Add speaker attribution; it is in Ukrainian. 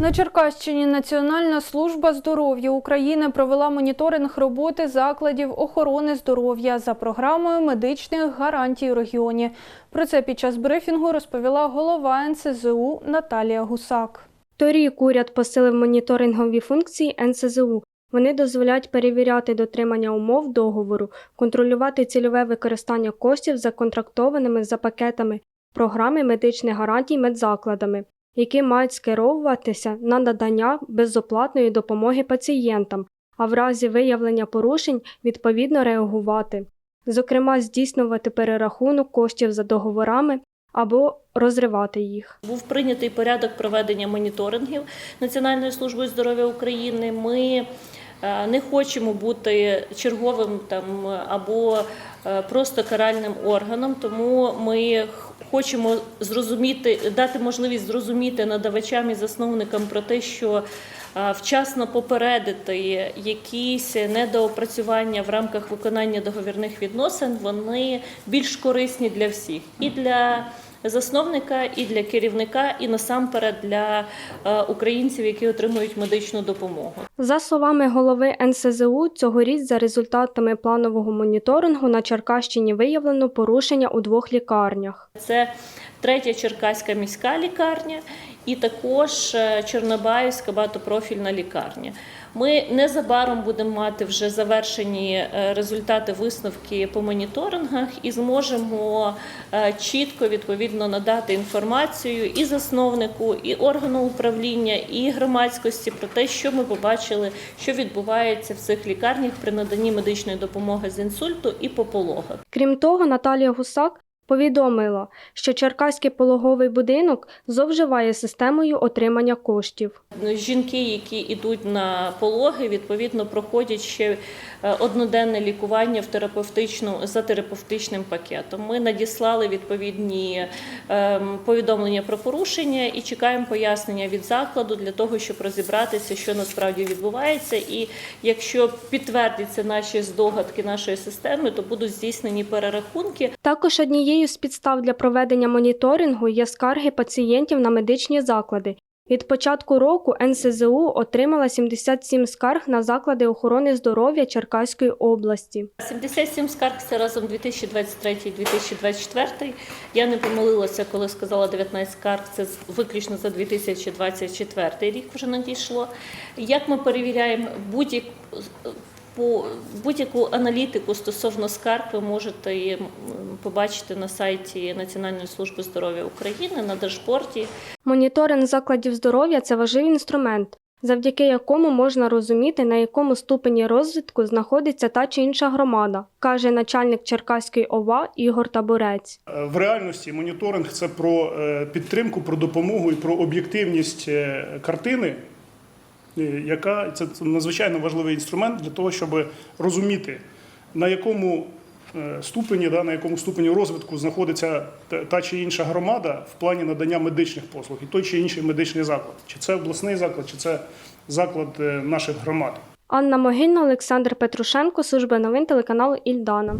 Speaker 1: На Черкащині Національна служба здоров'я України провела моніторинг роботи закладів охорони здоров'я за програмою медичних гарантій у регіоні. Про це під час брифінгу розповіла голова НСЗУ Наталія Гусак.
Speaker 2: Торік уряд посилив моніторингові функції НСЗУ. Вони дозволяють перевіряти дотримання умов договору, контролювати цільове використання коштів законтрактованими за пакетами програми медичних гарантій медзакладами, які мають скеровуватися на надання безоплатної допомоги пацієнтам, а в разі виявлення порушень відповідно реагувати, зокрема здійснювати перерахунок коштів за договорами або розривати їх.
Speaker 3: Був прийнятий порядок проведення моніторингів Національною службою здоров'я України. Ми е, не хочемо бути черговим там або е, просто каральним органом, тому ми хочемо зрозуміти, дати можливість зрозуміти надавачам і засновникам про те, що е, вчасно попередити якісь недоопрацювання в рамках виконання договірних відносин, вони більш корисні для всіх і для засновника, і для керівника, і насамперед для е, українців, які отримують медичну допомогу.
Speaker 2: За словами голови НСЗУ, цьогоріч за результатами планового моніторингу на Черкащині виявлено порушення у двох лікарнях.
Speaker 3: Це третя Черкаська міська лікарня і також е, Чорнобаївська багатопрофільна лікарня. Ми незабаром будемо мати вже завершені е, результати висновки по моніторингах і зможемо е, чітко відповідно надати інформацію і засновнику, і органу управління, і громадськості про те, що ми побачили, що відбувається в цих лікарнях при наданні медичної допомоги з інсульту і по пологах.
Speaker 2: Крім того, Наталія Гусак повідомила, що Черкаський пологовий будинок зловживає системою отримання коштів.
Speaker 3: Жінки, які йдуть на пологи, відповідно проходять ще е, одноденне лікування в терапевтичну за терапевтичним пакетом. Ми надіслали відповідні ем, повідомлення про порушення і чекаємо пояснення від закладу для того, щоб розібратися, що насправді відбувається. І якщо підтвердяться наші здогадки нашої системи, то будуть здійснені перерахунки.
Speaker 2: Також однією з підстав для проведення моніторингу є скарги пацієнтів на медичні заклади. Від початку року НСЗУ отримала 77 скарг на заклади охорони здоров'я Черкаської області.
Speaker 3: 77 скарг це разом 2023-2024. Я не помилилася, коли сказала 19 скарг. Це виключно за 2024 рік вже надійшло. Як ми перевіряємо будь-яку по будь-яку аналітику стосовно скарг, ви можете побачити на сайті Національної служби здоров'я України на дашборді.
Speaker 2: Моніторинг закладів здоров'я це важливий інструмент, завдяки якому можна розуміти, на якому ступені розвитку знаходиться та чи інша громада, каже начальник Черкаської ОВА Ігор Табурець.
Speaker 4: Е, В реальності моніторинг це про е, підтримку, про допомогу і про об'єктивність е, картини, яка це надзвичайно важливий інструмент для того, щоб розуміти, на якому е, ступені, да, на якому ступені розвитку знаходиться та- та чи інша громада в плані надання медичних послуг, і той чи інший медичний заклад, чи це обласний заклад, чи це заклад е, наших громад.
Speaker 2: Анна Могильна, Олександр Петрушенко, служба новин телеканалу Ільдана.